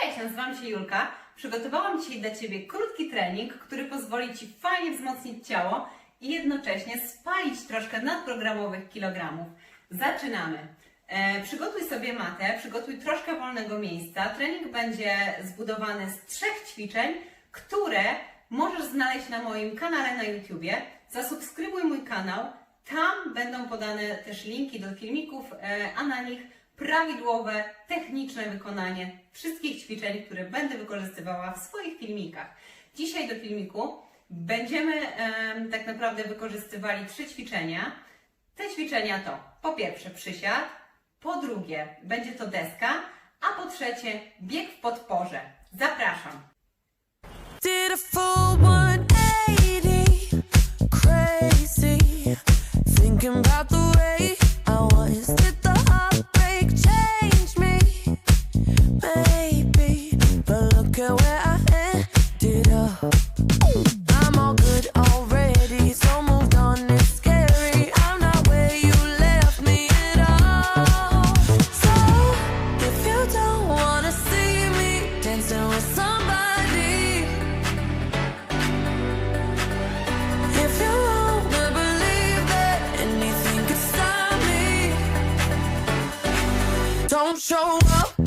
Cześć, nazywam się Julka. Przygotowałam dzisiaj dla Ciebie krótki trening, który pozwoli Ci fajnie wzmocnić ciało i jednocześnie spalić troszkę nadprogramowych kilogramów. Zaczynamy. E, przygotuj sobie matę, przygotuj troszkę wolnego miejsca. Trening będzie zbudowany z trzech ćwiczeń, które możesz znaleźć na moim kanale na YouTubie. Zasubskrybuj mój kanał. Tam będą podane też linki do filmików, e, a na nich prawidłowe, techniczne wykonanie wszystkich ćwiczeń, które będę wykorzystywała w swoich filmikach. Dzisiaj do filmiku będziemy em, tak naprawdę wykorzystywali trzy ćwiczenia. Te ćwiczenia to po pierwsze przysiad, po drugie będzie to deska, a po trzecie bieg w podporze. Zapraszam! Did a full 180, crazy. Thinking about the way I was. Don't show up,